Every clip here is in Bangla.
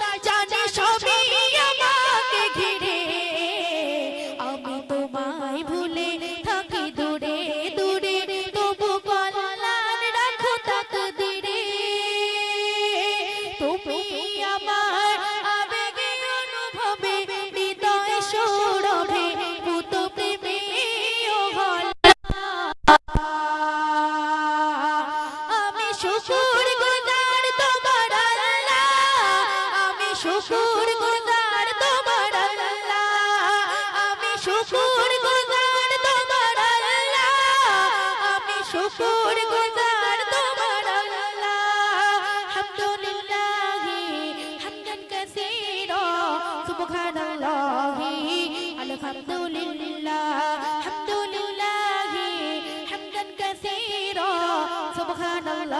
বাতাস গুজার তোমার আল্লাহ। আমি শুকুর গুজার তোমার আল্লাহ। আমি শুকুর গুজার তোমার আল্লাহ। হামদুলিল্লাহ হামদান কাসীরা, সুবহানাল্লাহ। আলহামদুলিল্লাহ, হামদুলিল্লাহ হামদান কাসীরা, সুবহানাল্লাহ।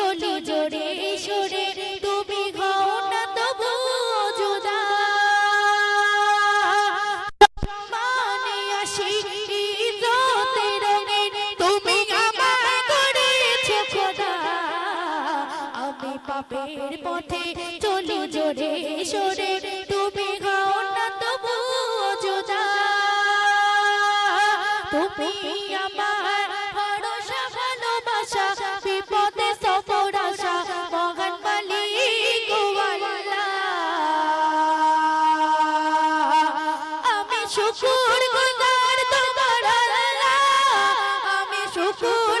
পাপের পথে চলি জোরে সরে, তুমি ঘাও না তবু তুমি আমার ভরসা, ভালোবাসা, বিপদে সফর আশা, মহান মালিক আমি শুকুর গুজার তোমার আমি শুকুর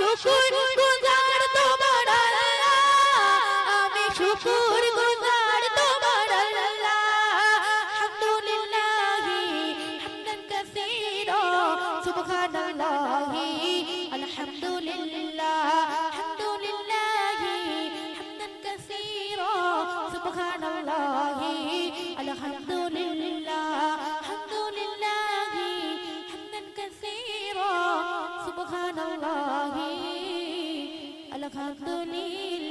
শুকুর গুজার তোমার আমি শুকুর গুজার তোমার আলহামদুলিল্লাহি হামদান কাসীরা সুবহানাল্লাহি আলহামদুলিল্লাহ হামদুলিল্লাহি হামদান কাসীরা সুবহানাল্লাহি আলহামদুলিল্লাহ হামদুলিল্লাহি হামদান কাসীরা সুবহানাল্লাহ আলহামদুলিল্লাহ